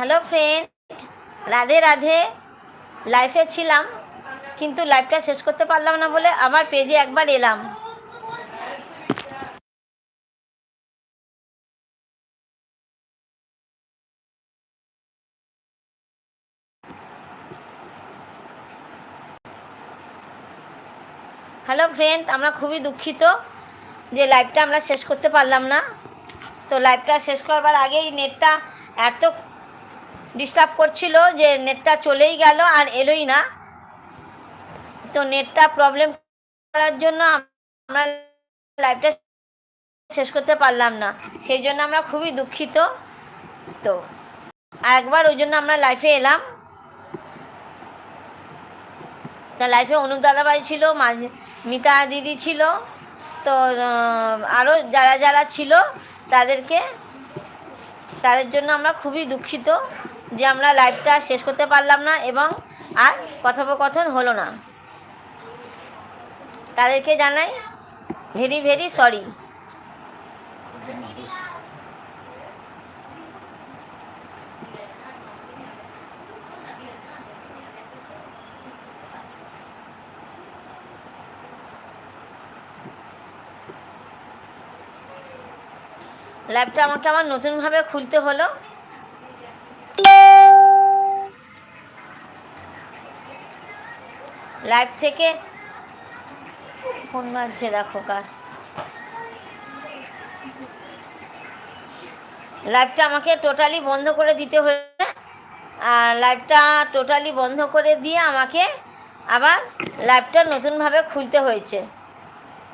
Hello friend Radhe Radhe. লাইফে ছিলাম, কিন্তু লাইফটা শেষ করতে পারলাম না বলে আবার পেজে একবার এলাম। হ্যালো ফ্রেন্ড আমরা খুবই দুঃখিত যে লাইভটা আমরা শেষ করতে পারলাম না। তো লাইভটা শেষ করবার আগেই নেটটা এত ডিস্টার্ব করছিল যে নেটটা চলেই গেল আর এলোই না। তো নেটটা প্রবলেম করার জন্য আমরা লাইভটা শেষ করতে পারলাম না। সেই জন্য আমরা খুবই দুঃখিত। তো একবার ওই জন্য আমরা লাইফে এলাম। তা লাইফে অনুপ দাদাভাই ছিল মিতা দিদি ছিল, তো আরও যারা যারা ছিল তাদেরকে, তাদের জন্য আমরা খুবই দুঃখিত। যে আমরা লাইভটা শেষ করতে পারলাম না এবং আর কথোপকথন হলো না। তাদেরকে জানাই ভেরি ভেরি সরি ল্যাবটা আমাকে আবার নতুনভাবে খুলতে হলো। লাইভ থেকে ফোন বাজছে দেখো কার। লাইভটা আমাকে টোটালি বন্ধ করে দিতে হয়েছে। আর লাইভটা টোটালি বন্ধ করে দিয়ে আমাকে আবার লাইভটা নতুনভাবে খুলতে হয়েছে।